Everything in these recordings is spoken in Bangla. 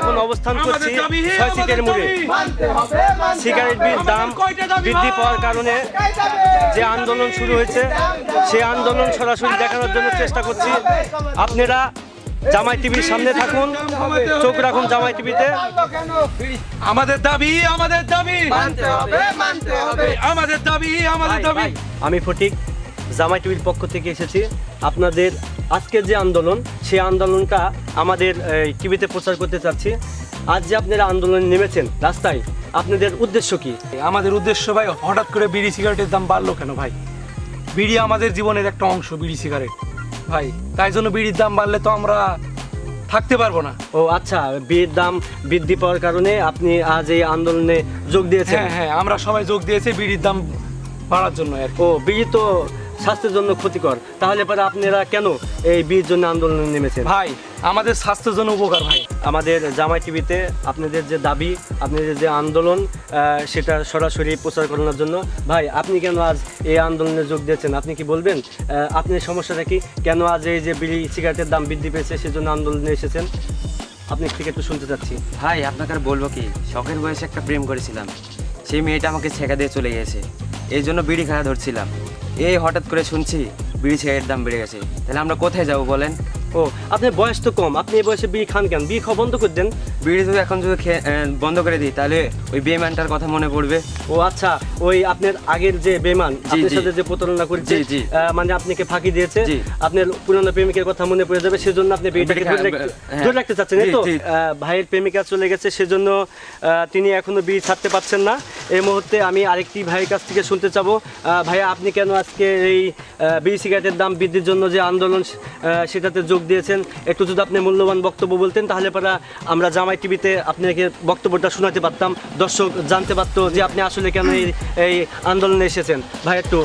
এখন অবস্থান করছি ছয় সিটের মোড়ে। সিগারেট বিল দাম বৃদ্ধি পাওয়ার কারণে যে আন্দোলন শুরু হয়েছে সেই আন্দোলন সরাসরি দেখানোর জন্য চেষ্টা করছি। আপনারা জামাই টিভির সামনে থাকুন চোখ রাখুন জামাই টিভিতে। আমাদের দাবি আমাদের দাবি। আমাদের দাবি আমাদের দাবি। আমি ফটিক জামাই টিভির পক্ষ থেকে এসেছি। আপনাদের আজকের যে আন্দোলন সেই আন্দোলনটা আমাদের টিভিতে প্রচার করতে চাচ্ছি। আজ যে আপনারা আন্দোলনে নেমেছেন রাস্তায় আপনাদের উদ্দেশ্য কি? আমাদের উদ্দেশ্য ভাই হঠাৎ করে বিড়ি সিগারেটের দাম বাড়লো কেন ভাই? বিড়ি আমাদের জীবনের একটা অংশ বিড়ি সিগারেট। ভাই তাই জন্য বিড়ির দাম বাড়লে তো আমরা থাকতে পারব না। ও আচ্ছা বিয়ের দাম বৃদ্ধি পাওয়ার কারণে আপনি আজ এই আন্দোলনে যোগ দিয়েছেন? হ্যাঁ হ্যাঁ আমরা সবাই যোগ দিয়েছি বিড়ির দাম বাড়ার জন্য আর ও বিড়ি তো স্বাস্থ্যের জন্য ক্ষতিকর। তাহলে পরে আপনারা কেন এই বিয়ের জন্য আন্দোলনে নেমেছেন? ভাই আমাদের স্বাস্থ্যের জন্য উপকার ভাই। আমাদের জামাই টিভিতে আপনাদের যে দাবি আপনাদের যে আন্দোলন সেটা সরাসরি প্রচার করানোর জন্য ভাই আপনি কেন আজ এই আন্দোলনে যোগ দিয়েছেন? আপনি কি বলবেন? আহ, আপনার সমস্যাটা কি? কেন আজ এই যে বিড়ি সিগারেটের দাম বৃদ্ধি পেয়েছে সেজন্য আন্দোলনে এসেছেন? আপনি থেকে একটু শুনতে চাচ্ছি। ভাই আপনাকে আর বলব কি? শখের বয়সে একটা প্রেম করেছিলাম। সেই মেয়েটা আমাকে ছেঁকা দিয়ে চলে গেছে। এই জন্য বিড়ি খাওয়া ধরছিলাম। এই হঠাৎ করে শুনছি বিড়ি ছেঁকার দাম বেড়ে গেছে। তাহলে আমরা কোথায় যাব বলেন? ও আপনার বয়স তো কম। আপনি এই বয়সে বিড়ি খান কেন? বিড়ি খাওয়া বন্ধ করে দেন। বিড়ি যদি এখন যদি খেয়ে বন্ধ করে দিই। তাহলে ওই বেমানটার কথা মনে পড়বে। ও আচ্ছা। ওই আপনার আগের যে বেমান আপনার সাথে যে প্রতারণা করেছে মানে আপনাকে ফাঁকি দিয়েছে আপনার পুরনো প্রেমিকের কথা মনে পড়ে যাবে সেজন্য আপনি বিড়ি ধরে রাখতে- হ্যাঁ। ধরে রাখতে চাচ্ছেন এই তো? ভাইয়ের প্রেমিকা চলে গেছে সেজন্য তিনি এখনও বিয়ে ছাড়তে পারছেন না। এই মুহূর্তে আমি আরেকটি ভাইয়ের কাছ থেকে শুনতে চাবো। আহ, ভাইয়া আপনি কেন আজকে এই বিড়ি সিগারেটের দাম বৃদ্ধির জন্য যে আন্দোলন সেটাতে যোগ দিয়েছেন। একটু যদি আপনি মূল্যবান বক্তব্য বলতেন তাহলে পরে আমরা জামাই টিভিতে আপনাকে বক্তব্যটা শোনাতে পারতাম। দর্শক জানতে পারতো যে আপনি আসলে কেন এই এই আন্দোলনে এসেছেন। ভাই একটু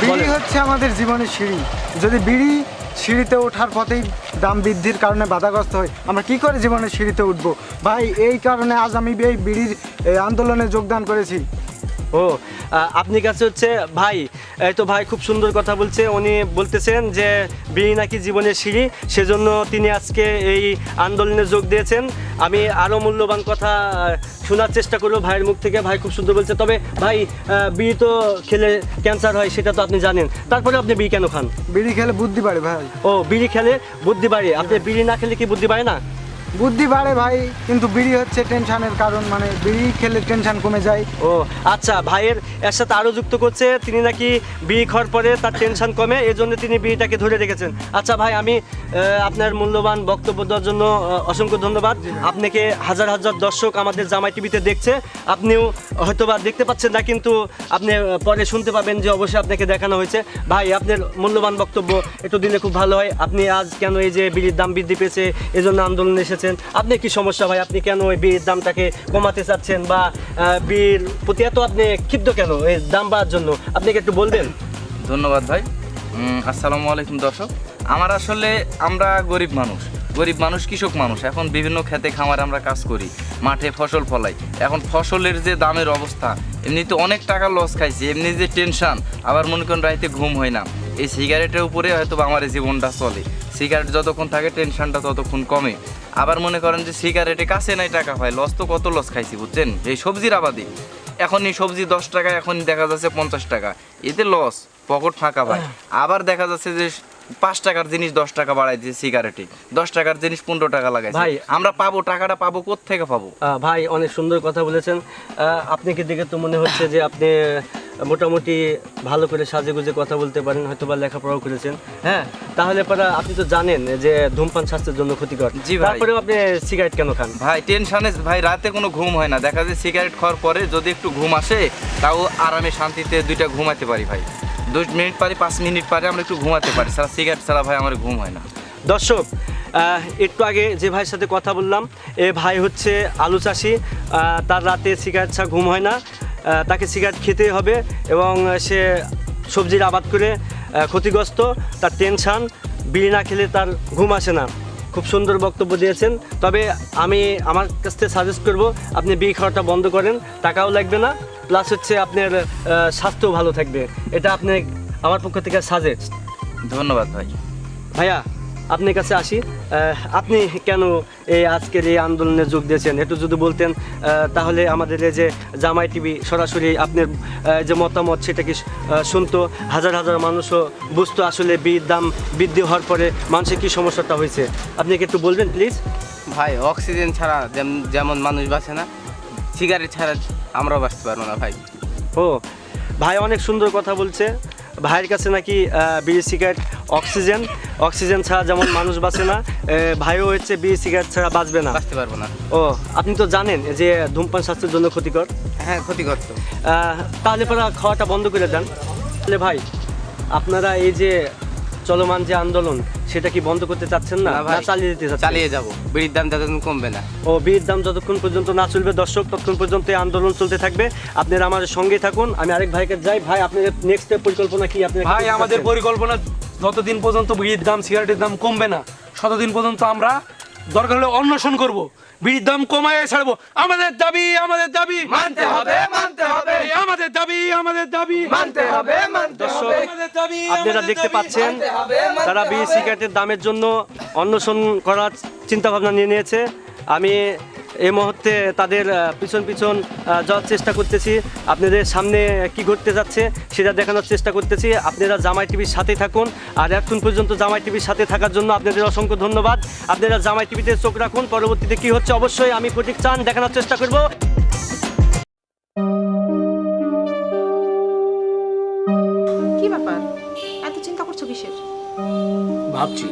বিড়ি হচ্ছে আমাদের জীবনের সিঁড়ি। যদি বিড়ি সিঁড়িতে ওঠার পথেই দাম বৃদ্ধির কারণে বাধাগ্রস্ত হয় আমরা কি করে জীবনের সিঁড়িতে উঠবো? ভাই এই কারণে আজ আমি এই বিড়ির আন্দোলনে যোগদান করেছি। ও আপনি কাছে হচ্ছে ভাই এই তো ভাই খুব সুন্দর কথা বলছে উনি বলতেছেন যে বিড়ি নাকি জীবনের সিঁড়ি সেজন্য তিনি আজকে এই আন্দোলনে যোগ দিয়েছেন। আমি আরও মূল্যবান কথা শোনার চেষ্টা করব ভাইয়ের মুখ থেকে ভাই খুব সুন্দর বলছে। তবে ভাই বিড়ি তো খেলে ক্যান্সার হয় সেটা তো আপনি জানেন। তারপরে আপনি বিড়ি কেন খান? বিড়ি খেলে বুদ্ধি বাড়ে ভাই। ও বিড়ি খেলে বুদ্ধি বাড়ে। আপনি বিড়ি না খেলে কি বুদ্ধি বাড়ে না? বুদ্ধি বাড়ে ভাই কিন্তু বিড়ি হচ্ছে টেনশনের কারণ মানে বিড়ি খেলে টেনশন কমে যায়। ও আচ্ছা ভাইয়ের এর সাথে আরও যুক্ত করছে তিনি নাকি বিড়ি খাওয়ার পরে তার টেনশন কমে এই জন্য তিনি বিড়িটাকে ধরে রেখেছেন। আচ্ছা ভাই আমি আপনার মূল্যবান বক্তব্য দেওয়ার জন্য অসংখ্য ধন্যবাদ। আপনাকে হাজার হাজার দর্শক আমাদের জামাই টিভিতে দেখছে। আপনিও হয়তোবা দেখতে পাচ্ছেন না কিন্তু আপনি পরে শুনতে পাবেন যে অবশ্যই আপনাকে দেখানো হয়েছে। ভাই আপনার মূল্যবান বক্তব্য একটু দিলে খুব ভালো হয়। আপনি আজ কেন এই যে বিড়ির দাম বৃদ্ধি পেয়েছে এই জন্য আন্দোলনে এসেছেন আপনি কি সমস্যা ভাই? আপনি কেন এই বিড়ির দামটাকে কমাতে চাচ্ছেন বা বিড়ির প্রতি এত আপনি ক্ষিপ্ত কেন এই দাম বাড়ার জন্য? আপনি কি একটু বলবেন? ধন্যবাদ ভাই। আসসালামু আলাইকুম দর্শক। আমার আসলে আমরা গরিব মানুষ। গরিব মানুষ, কৃষক মানুষ। এখন বিভিন্ন খেতে খামারে আমরা কাজ করি, মাঠে ফসল ফলাই। এখন ফসলের যে দামের অবস্থা এমনিতে অনেক টাকা লস খাইছি, এমনি যে টেনশন আবার মনে করেন রাইতে ঘুম হয় না। এই সিগারেটের উপরে হয়তো আমার জীবনটা চলে। সিগারেট যতক্ষণ থাকে টেনশনটা ততক্ষণ কমে। আবার মনে করেন যে সিগারেটে কাছে নাই টাকা হয় লস তো কত লস খাইছি, বুঝছেন? এই সবজির আবাদি। এখন এই সবজি দশ টাকা, এখন দেখা যাচ্ছে পঞ্চাশ টাকা। এতে লস পকেট ফাঁকা ভাই। আবার দেখা যাচ্ছে যে পাঁচ টাকার জিনিস দশ টাকা বাড়াই দিয়েছে সিগারেটে দশ টাকার জিনিস পনেরো টাকা লাগাইছে। ভাই। আমরা পাবো টাকাটা পাবো থেকে পাবো? ভাই অনেক সুন্দর কথা বলেছেন। আহ, আপনাকে দেখে তো মনে হচ্ছে যে আপনি মোটামুটি ভালো করে সাজে গুজে কথা বলতে পারেন হয়তো বা লেখাপড়াও করেছেন হ্যাঁ? তাহলে পরে আপনি তো জানেন যে ধূমপান স্বাস্থ্যের জন্য ক্ষতিকর। জি ভাই। তারপরেও আপনি সিগারেট কেন খান? ভাই টেনশনে ভাই রাতে কোনো ঘুম হয় না। দেখা যায় সিগারেট খাওয়ার পরে যদি একটু ঘুম আসে তাও আরামে শান্তিতে দুইটা ঘুমাতে পারি ভাই। দুই মিনিট পারি, পাঁচ মিনিট পারে, আমরা একটু ঘুমাতে পারি। সারা সিগারেট ছাড়া ভাই আমার ঘুম হয় না। দর্শক একটু আগে যে ভাইয়ের সাথে কথা বললাম, এ ভাই হচ্ছে আলু চাষি তার রাতে সিগারেট ছাড়া ঘুম হয় না। তাকে সিগারেট খেতে হবে এবং সে সবজির আবাদ করে ক্ষতিগ্রস্ত, তার টেনশান বিড়ি না খেলে তার ঘুম আসে না। খুব সুন্দর বক্তব্য দিয়েছেন। তবে আমি আমার কাছ থেকে সাজেস্ট করব আপনি বিয়ে খাওয়াটা বন্ধ করেন টাকাও লাগবে না প্লাস হচ্ছে আপনার স্বাস্থ্যও ভালো থাকবে। এটা আপনি আমার পক্ষ থেকে সাজেস্ট ধন্যবাদ ভাই। ভাইয়া আপনার কাছে আসি। আপনি কেন এই আজকের এই আন্দোলনে যোগ দিয়েছেন? একটু যদি বলতেন তাহলে আমাদের এই যে জামাই টিভি সরাসরি আপনার যে মতামত সেটা কি শুনতো? হাজার হাজার মানুষও বুঝতো আসলে বীর দাম বৃদ্ধি হওয়ার পরে মানুষের কী সমস্যাটা হয়েছে। আপনি কি একটু বলবেন প্লিজ ভাই অক্সিজেন ছাড়া যেম- যেমন মানুষ বাঁচে না সিগারেট ছাড়া আমরাও বাঁচতে পারব না ভাই। ও ভাই অনেক সুন্দর কথা বলছে। ভাইয়ের কাছে নাকি বিড়ি সিগারেট অক্সিজেন। অক্সিজেন ছাড়া যেমন মানুষ বাঁচে না ভাইও হচ্ছে বিড়ি সিগারেট ছাড়া বাঁচবে না। বাঁচতে পারব না। ও আপনি তো জানেন যে ধূমপান স্বাস্থ্যের জন্য ক্ষতিকর। হ্যাঁ ক্ষতিকর তো। তাহলে পরে খাওয়াটা বন্ধ করে দেন। তাহলে ভাই আপনারা এই যে চলমান যে আন্দোলন সেটা কি বন্ধ করতে চাচ্ছেন না? না চালিয়ে দিতে চাচ্ছেন? চালিয়ে যাব। বিড়ির দাম যতক্ষণ কমবে না। ও বিড়ির দাম যতক্ষণ পর্যন্ত না চলবে দর্শক ততক্ষণ পর্যন্ত এই আন্দোলন চলতে থাকবে। আপনারা আমাদের সঙ্গে থাকুন। আমি আরেক ভাইকে যাই। ভাই আপনাদের নেক্সট পরিকল্পনা কি? আপনি ভাই আমাদের পরিকল্পনা যতদিন পর্যন্ত বিড়ির দাম সিগারেটের দাম কমবে না ততদিন পর্যন্ত আমরা দরকার হলে অন্বেষণ করব। বিড়ির দাম কমায় ছাড়বো। আমাদের দাবি আমাদের দাবি। মানতে হবে মানতে হবে। আমাদের দাবি আমাদের দাবি। মানতে হবে মানতে হবে। আমাদের দাবি আপনারা দেখতে পাচ্ছেন তারা বিড়ি সিগারেটের দামের জন্য অন্বেষণ করার চিন্তা ভাবনা নিয়ে নিয়েছে। আমি এই মুহূর্তে তাদের পিছন পিছন যাওয়ার চেষ্টা করতেছি। আপনাদের সামনে কি ঘটতে যাচ্ছে সেটা দেখানোর চেষ্টা করতেছি। আপনারা জামাই টিভির সাথে থাকুন। আর এখন পর্যন্ত জামাই টিভির সাথে থাকার জন্য আপনাদের অসংখ্য ধন্যবাদ। আপনারা জামাই টিভিতে চোখ রাখুন। পরবর্তীতে কি হচ্ছে অবশ্যই আমি প্রতীক চান দেখানোর চেষ্টা করব। কি ব্যাপার? এত চিন্তা করছ কিসের? ভাবছি।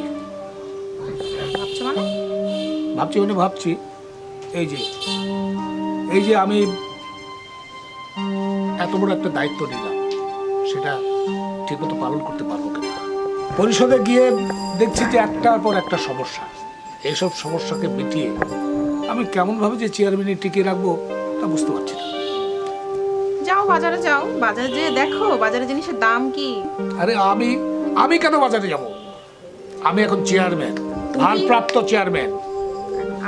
ভাবছ মানে? ভাবছি মানে ভাবছি। এই যে এই যে আমি এত বড় একটা দায়িত্ব নিলাম সেটা ঠিকমতো পালন করতে পারব কিনা? পরিষদে গিয়ে দেখছি যে একটার পর একটা সমস্যা। এইসব সমস্যাকে মিটিয়ে আমি কেমনভাবে যে চেয়ারম্যানে টিকিয়ে রাখব তা বুঝতে পারছি না। যাও বাজারে যাও বাজারে যেয়ে দেখো বাজারে জিনিসের দাম কি? আরে আমি আমি কেন বাজারে যাব? আমি এখন চেয়ারম্যান ভারপ্রাপ্ত চেয়ারম্যান।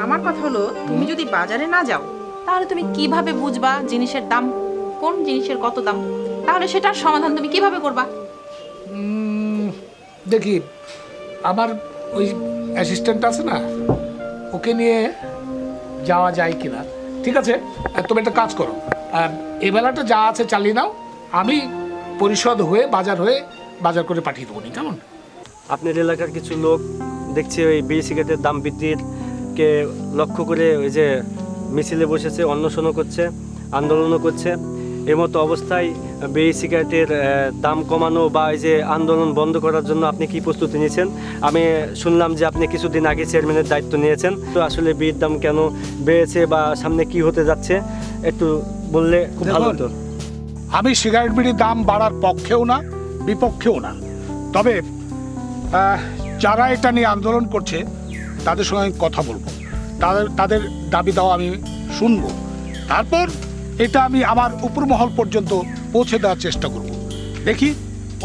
আমার কথা হলো তুমি যদি বাজারে না যাও তাহলে তুমি কীভাবে বুঝবা জিনিসের দাম? কোন জিনিসের কত দাম? তাহলে সেটার সমাধান তুমি কীভাবে করবা? দেখি আমার ওই অ্যাসিস্ট্যান্ট আছে না ওকে নিয়ে যাওয়া যায় কিনা। ঠিক আছে? আর তুমি একটা কাজ করো। আর এই বেলাটা যা আছে চালিয়ে নাও আমি পরিষদ হয়ে বাজার হয়ে বাজার করে পাঠিয়ে দেবো নি কেমন? আপনার এলাকার কিছু লোক দেখছি ওই বিড়ি সিগারেটের দাম বৃদ্ধির কে লক্ষ্য করে ওই যে মিছিলে বসেছে অন্বেষণও করছে আন্দোলনও করছে। এর মতো অবস্থায় বিড়ি সিগারেটের দাম কমানো বা এই যে আন্দোলন বন্ধ করার জন্য আপনি কি প্রস্তুতি নিয়েছেন? আমি শুনলাম যে আপনি কিছুদিন আগে চেয়ারম্যানের দায়িত্ব নিয়েছেন। তো আসলে বিড়ির দাম কেন বেড়েছে বা সামনে কি হতে যাচ্ছে? একটু বললে খুব ভালো হতো। আমি সিগারেট বিড়ির দাম বাড়ার পক্ষেও না বিপক্ষেও না। তবে যারা এটা নিয়ে আন্দোলন করছে তাদের সঙ্গে আমি কথা বলব। তাদের তাদের দাবি দাওয়া আমি শুনব। তারপর এটা আমি আমার উপরমহল পর্যন্ত পৌঁছে দেওয়ার চেষ্টা করব। দেখি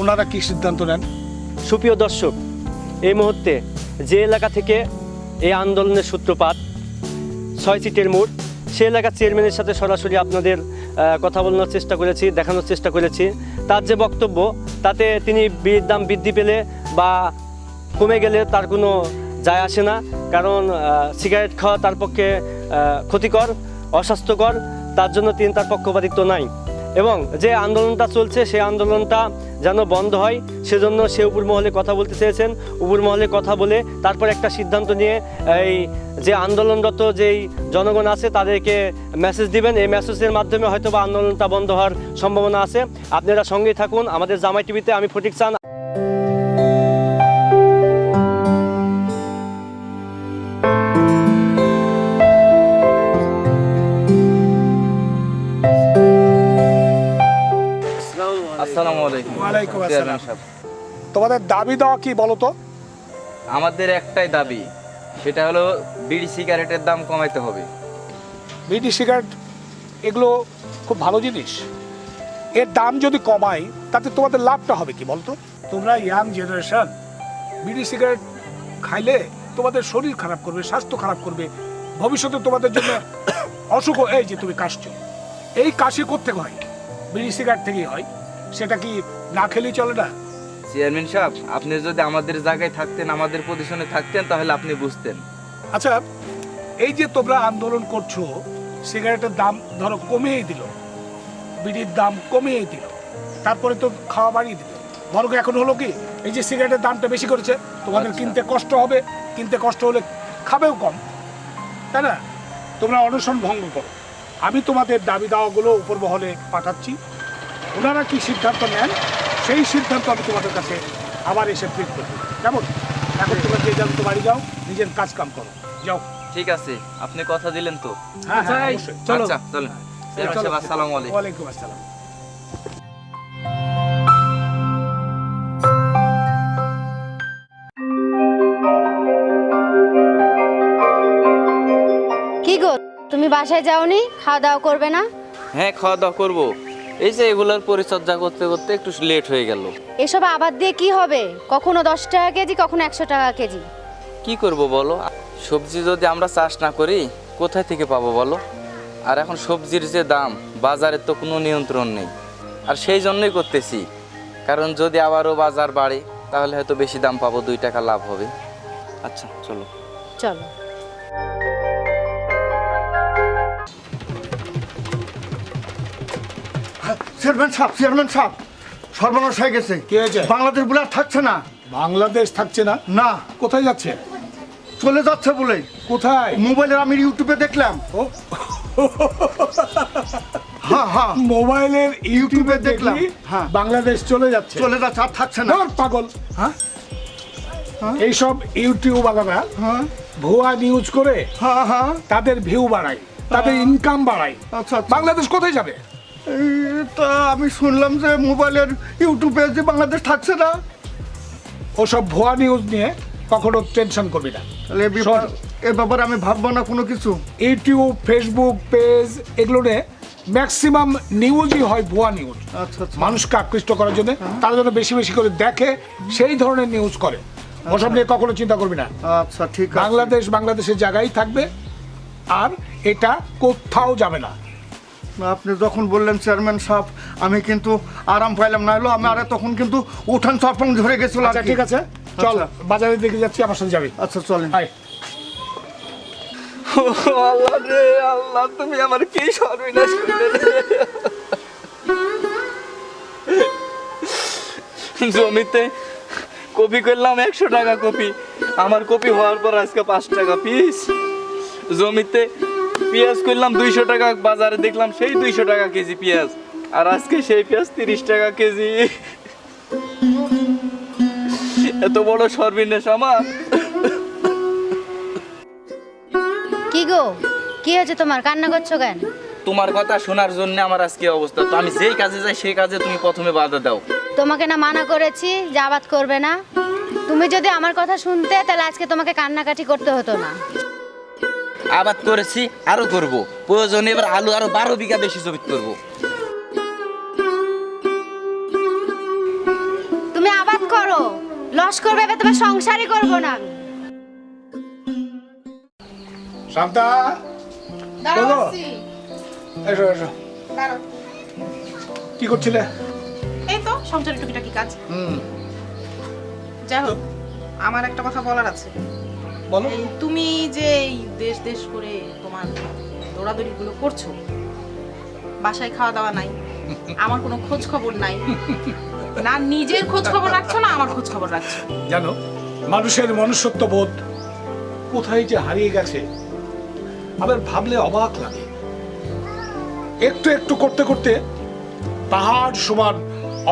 ওনারা কি সিদ্ধান্ত নেন। সুপ্রিয় দর্শক, এই মুহূর্তে যে এলাকা থেকে এই আন্দোলনের সূত্রপাত, ছয় সিটের মোড়, সে এলাকার চেয়ারম্যানের সাথে সরাসরি আপনাদের কথা বলানোর চেষ্টা করেছি, দেখানোর চেষ্টা করেছি। তার যে বক্তব্য, তাতে তিনি বিয়ের দাম বৃদ্ধি পেলে বা কমে গেলে তার কোনো যায় আসে না। কারণ সিগারেট খাওয়া তার পক্ষে ক্ষতিকর, অস্বাস্থ্যকর, তার জন্য তিনি তার পক্ষপাতিত্ব নাই। এবং যে আন্দোলনটা চলছে, সেই আন্দোলনটা যেন বন্ধ হয়, সেজন্য সে উপর মহলে কথা বলতে চেয়েছেন। উপর মহলে কথা বলে তারপর একটা সিদ্ধান্ত নিয়ে এই যে আন্দোলনরত যেই জনগণ আছে, তাদেরকে মেসেজ দিবেন। এই মেসেজের মাধ্যমে হয়তো বা আন্দোলনটা বন্ধ হওয়ার সম্ভাবনা আছে। আপনারা সঙ্গেই থাকুন। আমাদের জামাই টিভিতে আমি ফটিক চান আলাইকুম আসসালাম। তোমাদের দাবি দেওয়া কি বলো তো? আমাদের একটাই দাবি সেটা হলো বিড়ি সিগারেটের দাম কমাইতে হবে। বিড়ি সিগারেট এগুলো খুব ভালো জিনিস। এর দাম যদি কমাই তাতে তোমাদের লাভটা হবে কি বলতো? তোমরা ইয়াং জেনারেশন বিড়ি সিগারেট খাইলে তোমাদের শরীর খারাপ করবে স্বাস্থ্য খারাপ করবে ভবিষ্যতে তোমাদের জন্য অসুখ এই যে তুমি কাশছো এই কাশি করতে হয়? বিড়ি সিগারেট থেকেই হয়। সেটা কি না খেলেই চলে না? চেয়ারম্যান সাহেব আপনি যদি আমাদের জায়গায় থাকতেন আমাদের পজিশনে থাকতেন তাহলে আপনি বুঝতেন। আচ্ছা এই যে তোমরা আন্দোলন করছ সিগারেটের দাম ধরো কমিয়ে দিল বিড়ির দাম কমিয়ে দিল তারপরে তো খাওয়া বাড়িয়ে দিল। বরং এখন হলো কি এই যে সিগারেটের দামটা বেশি করেছে তোমাদের আচ্ছা। কিনতে কষ্ট হবে কিনতে কষ্ট হলে খাবেও কম তাই না? তোমরা অনশন ভঙ্গ করো। আমি তোমাদের দাবি দাওয়াগুলো উপর মহলে পাঠাচ্ছি। ওনারা কি সিদ্ধান্ত নেন সেই সিদ্ধান্ত আমি তোমাদের কাছে আবার এসে ফিট করব। কেমন? এখন তোমরা যে যাও তো বাড়ি যাও নিজের কাজ কাম করো। যাও। ঠিক আছে আপনি কথা দিলেন তো। হ্যাঁ হ্যাঁ অবশ্যই। চলো। আচ্ছা চলেন। চলো। আসসালামু আলাইকুম। ওয়ালাইকুম আসসালাম। কি গো তুমি বাসায় যাওনি? খাওয়া দাওয়া করবে না? হ্যাঁ খাওয়া দাওয়া করব। এই যে এগুলোর পরিচর্যা করতে করতে একটু লেট হয়ে গেল। এসব আবাদ দিয়ে কি হবে? কখনো দশ টাকা কেজি কখনো একশো টাকা কেজি। কি করব বলো? সবজি যদি আমরা চাষ না করি কোথায় থেকে পাবো বলো? আর এখন সবজির যে দাম বাজারে তো কোনো নিয়ন্ত্রণ নেই। আর সেই জন্যই করতেছি। কারণ যদি আবারও বাজার বাড়ে তাহলে হয়তো বেশি দাম পাবো দুই টাকা লাভ হবে। আচ্ছা চলো। চলো। চেয়ারম্যান সাহেব চেয়ারম্যান সাহেব সর্বনাশ হয়ে গেছে। কি হয়েছে? বাংলাদেশ বলে আর থাকছে না। বাংলাদেশ থাকছে না? না। কোথায় যাচ্ছে? চলে যাচ্ছে বলে। কোথায়? মোবাইলে আমি ইউটিউবে দেখলাম। ও। হ্যাঁ হ্যাঁ মোবাইলের ইউটিউবে দেখলাম, দেখলাম হ্যাঁ। বাংলাদেশ চলে যাচ্ছে। চলে যাচ্ছে আর থাকছে না। ধর পাগল। হ্যাঁ? এইসব ইউটিউবাররা হ্যাঁ। ভুয়া নিউজ করে হ্যাঁ হ্যাঁ। তাদের ভিউ বাড়ায় তাদের ইনকাম বাড়ায়। আচ্ছা আচ্ছা। বাংলাদেশ কোথায় যাবে? এই, তা আমি শুনলাম যে মোবাইলের ইউটিউবে যে বাংলাদেশ থাকছে না ওসব ভুয়া নিউজ নিয়ে কখনো টেনশন করবি না। তাহলে এ ব্যাপার- এ ব্যাপারে আমি ভাববো না কোনো কিছু। ইউটিউব ফেসবুক পেজ এগুলো নিয়ে ম্যাক্সিমাম নিউজই হয় ভুয়া নিউজ আচ্ছা আচ্ছা। মানুষকে আকৃষ্ট করার জন্য তারা যেন বেশি বেশি করে দেখে সেই ধরনের নিউজ করে। ওসব নিয়ে কখনো চিন্তা করবি না। আচ্ছা ঠিক আছে। বাংলাদেশ বাংলাদেশের জায়গায় থাকবে আর এটা কোথাও যাবে না। আপনি যখন বললেন চেয়ারম্যান সাহেব আমি কিন্তু আরাম পাইলাম। না হলো আমি আরে তখন কিন্তু উঠান সরপং ধরে গেছিল আচ্ছা ঠিক আছে। চল। বাজারে দেখে যাচ্ছি আমার সাথে যাবি। আচ্ছা চলেন। আয়। আল্লাহ রে আল্লাহ তুমি আমার কি সর্বনাশ জমিতে কপি করলাম একশো টাকা কপি। আমার কপি হওয়ার পর আজকে পাঁচ টাকা পিস জমিতে পেঁয়াজ করলাম দুইশো টাকা বাজারে দেখলাম সেই দুইশো টাকা কেজি পেঁয়াজ। আর আজকে সেই পেঁয়াজ তিরিশ টাকা কেজি। এত বড় সর্বনাশ আমার কি গো? কি হয়েছে তোমার? কান্না করছ কেন? তোমার কথা শোনার জন্য আমার আজকে অবস্থা তো। আমি যেই কাজে যাই সেই কাজে তুমি প্রথমে বাধা দাও। তোমাকে না মানা করেছি যে আবাদ করবে না। তুমি যদি আমার কথা শুনতে তাহলে আজকে তোমাকে কান্নাকাটি করতে হতো না। আবাদ করেছি আরও করব। প্রয়োজনে এবার আলু আরও বারো বিঘা বেশি জমিত করব। তুমি আবাদ করো। লস করবে এবার তোমার সংসারই করব না। আমি। শান্তা। এসো এসো। কি করছিলে? এই তো সংসারের টুকিটাকি কাজ। যাই হোক আমার একটা কথা বলার আছে। বলো। তুমি যে এই দেশ দেশ করে তোমার দৌড়াদৌড়ি গুলো করছ বাসায় খাওয়া দাওয়া নাই আমার কোনো খোঁজ খবর নাই না নিজের খোঁজ খবর রাখছো না আমার খোঁজ খবর রাখছো? জানো মানুষের মনুষ্যত্ব বোধ কোথায় যে হারিয়ে গেছে আবার ভাবলে অবাক লাগে। একটু একটু করতে করতে পাহাড় সমান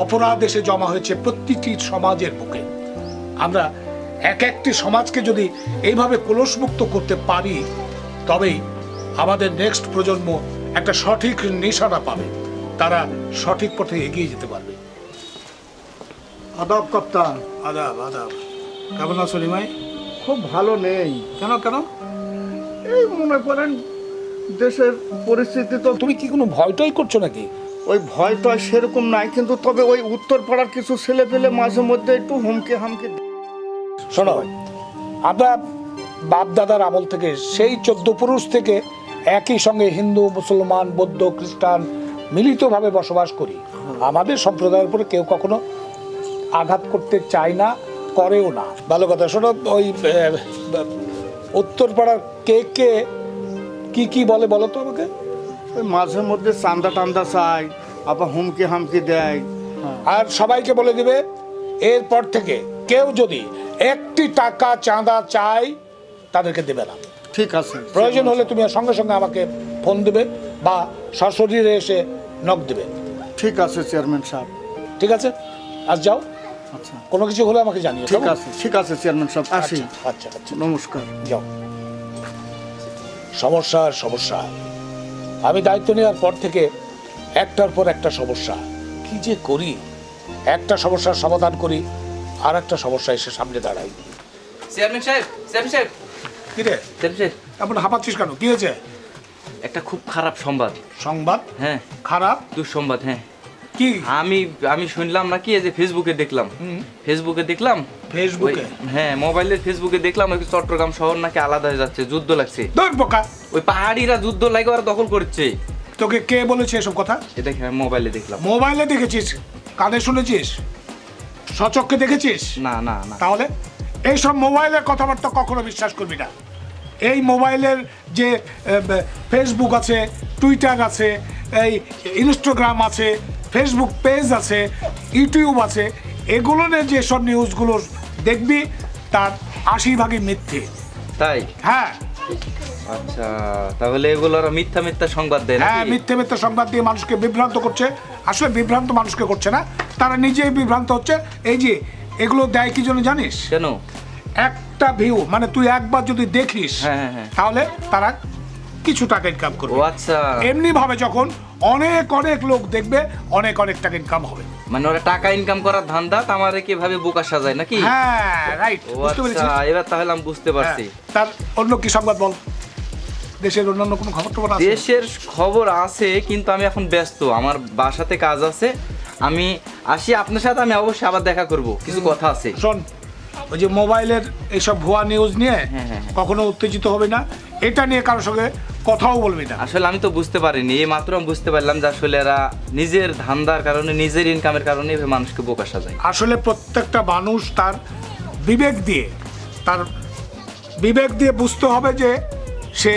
অপরাধ এসে জমা হয়েছে প্রতিটি সমাজের বুকে। আমরা এক একটি সমাজকে যদি এইভাবে কলসমুক্ত করতে পারি তবেই আমাদের নেক্সট প্রজন্ম একটা সঠিক নিশানা পাবে। তারা সঠিক পথে এগিয়ে যেতে পারবে। আদাব কপ্তান। আদাব আদাব। কেমন আছো নিমাই খুব ভালো নেই। কেন কেন? এই মনে করেন দেশের পরিস্থিতি তো তুমি কি কোনো ভয়টাই করছ নাকি? ওই ভয় তো আর সেরকম নাই কিন্তু তবে ওই উত্তর পাড়ার কিছু ছেলে পেলে মাঝে মধ্যে একটু হুমকি হামকি শোনো আমরা বাপ দাদার আমল থেকে সেই চোদ্দ পুরুষ থেকে একই সঙ্গে হিন্দু মুসলমান বৌদ্ধ খ্রিস্টান মিলিতভাবে বসবাস করি। আমাদের সম্প্রদায়ের উপরে কেউ কখনো আঘাত করতে চায় না করেও না। ভালো কথা শোনো ওই উত্তরপাড়ার কে কে কি কি বলে বলো তো আমাকে? মাঝে মধ্যে চান্দা টান্দা চাই আবার হুমকি হামকি দেয়। আর সবাইকে বলে দিবে এরপর থেকে কেউ যদি একটি টাকা চাঁদা চাই তাদেরকে দেবে না। ঠিক আছে। প্রয়োজন হলে তুমি সঙ্গে সঙ্গে আমাকে ফোন দেবে বা সশরীরে এসে নক দেবে। ঠিক আছে চেয়ারম্যান সাহেব। ঠিক আছে? আজ যাও। আচ্ছা। কোনো কিছু হলে আমাকে জানিও ঠিক আছে ঠিক আছে চেয়ারম্যান সাহেব। আসি। আচ্ছা আচ্ছা আচ্ছা। নমস্কার। যাও। সমস্যার সমস্যা। আমি দায়িত্ব নেওয়ার পর থেকে একটার পর একটা সমস্যা। কি যে করি? একটা সমস্যার সমাধান করি। আর একটা সমস্যা এসে সামনে দাঁড়াই চেয়ারম্যান সাহেব চেয়ারম্যান সাহেব। কি রে? চেয়ারম্যান সাহেব। এমন হাঁপাচ্ছিস কেন? কি হয়েছে? একটা খুব খারাপ সংবাদ। সংবাদ? হ্যাঁ। খারাপ? দুঃসংবাদ হ্যাঁ। কি? আমি আমি শুনলাম নাকি এই যে ফেসবুকে দেখলাম। ফেসবুকে দেখলাম? ফেসবুকে হ্যাঁ মোবাইলের ফেসবুকে দেখলাম ওই চট্টগ্রাম শহর নাকি আলাদা হয়ে যাচ্ছে যুদ্ধ লাগছে। বোকা! ওই পাহাড়িরা যুদ্ধ লাগে ওরা দখল করছে। তোকে কে বলেছে এসব কথা? এটা মোবাইলে দেখলাম? মোবাইলে দেখেছিস? কানে শুনেছিস? সচক্ষে দেখেছিস? না না না। তাহলে? এইসব মোবাইলের কথাবার্তা কখনো বিশ্বাস করবি না। এই মোবাইলের যে ফেসবুক আছে টুইটার আছে এই ইনস্টাগ্রাম আছে ফেসবুক পেজ আছে ইউটিউব আছে এগুলো নিয়ে যেসব নিউজগুলো দেখবি তার আশি ভাগই মিথ্যে। তাই? হ্যাঁ। আচ্ছা তাহলে এগুলো ওরা মিথ্যা মিথ্যা সংবাদ দেয় হ্যাঁ মিথ্যে মিথ্যে সংবাদ দিয়ে মানুষকে বিভ্রান্ত করছে। আসলে বিভ্রান্ত মানুষকে করছে না। তারা নিজেই বিভ্রান্ত হচ্ছে। এই যে এগুলো দেয় কি জন্য জানিস? কেন? একটা ভিউ মানে তুই একবার যদি দেখিস হ্যাঁ, হ্যাঁ, হ্যাঁ। তাহলে তারা কিছু টাকা ইনকাম করবে। আচ্ছা। এমনি ভাবে যখন অনেক অনেক লোক দেখবে অনেক অনেক টাকা ইনকাম হবে। মানে ওরা টাকা ইনকাম করার ধান্দা আমারে কীভাবে বোকা সাজায় নাকি? হ্যাঁ রাইট বুঝতে আচ্ছা এবার তাহলে আমি বুঝতে পারছি। তার অন্য কি সংবাদ বল? দেশের অন্যান্য কোনো খবর টবর আছে? দেশের খবর আছে কিন্তু আমি এখন ব্যস্ত। আমার বাসাতে কাজ আছে। আমি আসি আপনার সাথে আমি অবশ্যই আবার দেখা করব। কিছু কথা আছে। শোন ওই যে মোবাইলের এইসব ভুয়া নিউজ নিয়ে হ্যাঁ, হ্যাঁ, হ্যাঁ। কখনো উত্তেজিত হবে না। এটা নিয়ে কারোর সঙ্গে কথাও বলবি না। আসলে আমি তো বুঝতে পারিনি এই মাত্র আমি বুঝতে পারলাম যে আসলে এরা নিজের ধান্দার কারণে নিজের ইনকামের কারণে এভাবে মানুষকে বোকা সাজায়। আসলে প্রত্যেকটা মানুষ তার বিবেক দিয়ে তার বিবেক দিয়ে বুঝতে হবে যে সে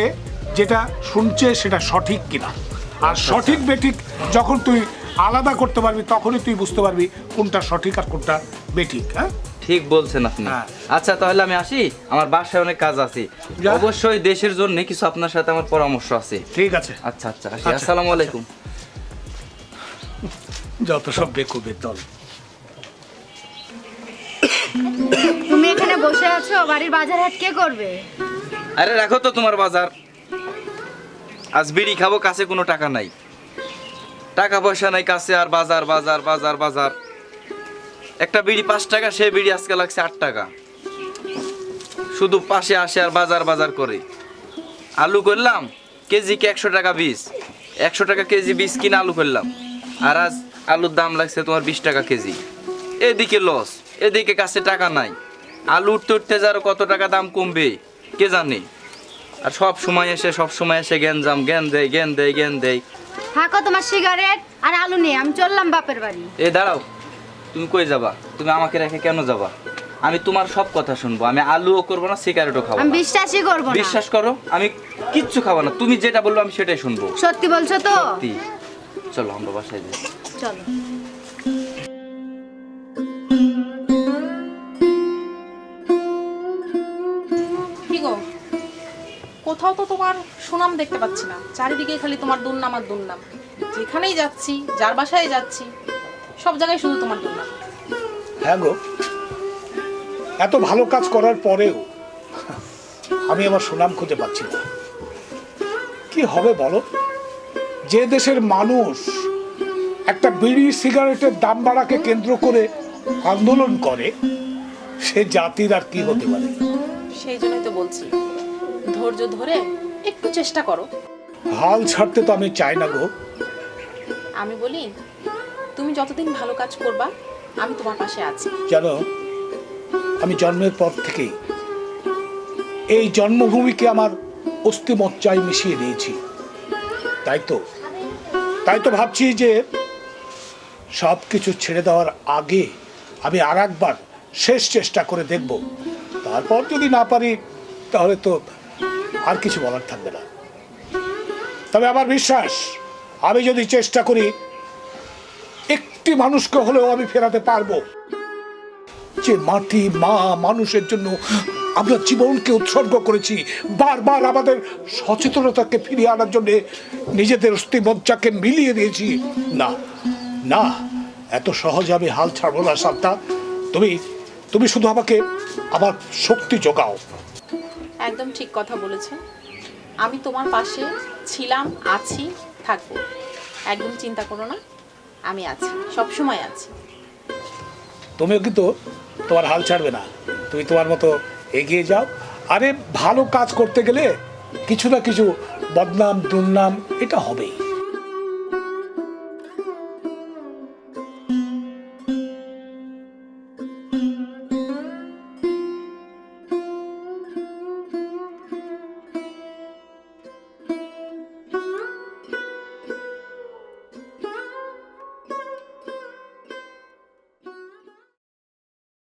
যেটা শুনছে সেটা সঠিক কিনা। আর সঠিক বেঠিক যখন তুই আলাদা করতে পারবি তখনই তুই বুঝতে পারবি কোনটা সঠিক আর কোনটা বেঠিক হ্যাঁ? ঠিক বলছেন আপনি। হ্যাঁ। আচ্ছা তাহলে আমি আসি? আমার বাসায় অনেক কাজ আছে। অবশ্যই দেশের জন্য কিছু আপনার সাথে আমার পরামর্শ আছে। ঠিক আছে। আচ্ছা আচ্ছা আসি। আচ্ছা, আসসালামু আলাইকুম। যত সব বেকুবের দল। তুমি এখানে বসে আছো বাড়ির বাজার হাট কে করবে? আরে রাখো তো তোমার বাজার। আজ বিড়ি খাব কাছে কোনো টাকা নাই। টাকা পয়সা নাই, কাছে আর বাজার বাজার বাজার বাজার। একটা বিড়ি পাঁচ টাকা সে বিড়ি আজকে লাগছে আট টাকা। শুধু পাশে আসে আর বাজার বাজার করে। আলু করলাম, কেজিকে একশো টাকা বীজ। একশো টাকা কেজি বীজ কিনে আলু করলাম। আর আজ আলুর দাম লাগছে তোমার বিশ টাকা কেজি। এদিকে লস এদিকে কাছে টাকা নাই। আলু উঠতে উঠতে যারও কত টাকা দাম কমবে, কে জানে? আর সব সময় এসে সব সময় এসে গ্যাঞ্জাম জ্ঞান দেয় জ্ঞান দেয় জ্ঞান দেয় থাকো তোমার সিগারেট আর আলু নিয়ে আমি চললাম বাপের বাড়ি। এ দাঁড়াও। তুমি কই যাবা? তুমি আমাকে রেখে কেন যাবা? আমি তোমার সব কথা শুনব। আমি আলুও করব না সিগারেটও খাব আমি না। বিশ্বাসই করব না। বিশ্বাস করো আমি কিচ্ছু খাব না। তুমি যেটা বলব আমি সেটাই শুনব। সত্যি বলছো তো? সত্যি। চলো আমরা বাসায় যাই। চলো। কোথাও তো তোমার সুনাম দেখতে পাচ্ছি না। চারিদিকে খালি তোমার দুর্নাম আর দুর্নাম। যেখানেই যাচ্ছি যার বাসায় যাচ্ছি সব জায়গায় শুধু তোমার দুর্নাম। হ্যাঁ গো এত ভালো কাজ করার পরেও আমি আমার সুনাম খুঁজে পাচ্ছি না। কি হবে বলো? যে দেশের মানুষ একটা বিড়ি সিগারেটের দাম বাড়াকে কেন্দ্র করে আন্দোলন করে সে জাতির আর কি হতে পারে? সেই জন্যই তো বলছি। ধৈর্য ধরে একটু চেষ্টা করো। হাল ছাড়তে তো আমি চাই না গো। আমি বলি তুমি যতদিন ভালো কাজ করবা আমি তোমার পাশে আছি। জানো আমি জন্মের পর থেকেই এই জন্মভূমিকে আমার অস্থিমজ্জায় মিশিয়ে নিয়েছি তাই তো? তাই তো ভাবছি যে সব কিছু ছেড়ে দেওয়ার আগে আমি আর একবার শেষ চেষ্টা করে দেখব। তারপর যদি না পারি তাহলে তো আর কিছু বলার থাকবে না। তবে আমার বিশ্বাস, আমি যদি চেষ্টা করি, একটি মানুষকে হলেও আমি ফেরাতে পারব। যে মাটি, মা, মানুষের জন্য আমরা জীবনকে উৎসর্গ করেছি, বারবার আমাদের সচেতনতাকে ফিরিয়ে আনার জন্য নিজেদের অস্থিমজ্জাকে মিলিয়ে দিয়েছি। না না, এত সহজে আমি হাল ছাড়বো না সান্তা তুমি তুমি শুধু আমাকে আমার শক্তি যোগাও। একদম ঠিক কথা বলেছেন। আমি তোমার পাশে ছিলাম, আছি, থাকব। একদম চিন্তা করো না, আমি আছি সব সময় আছি। তুমিও কিন্তু তোমার হাল ছাড়বে না। তুমি তোমার মতো এগিয়ে যাও। আরে, ভালো কাজ করতে গেলে কিছু না কিছু বদনাম, দুর্নাম এটা হবেই।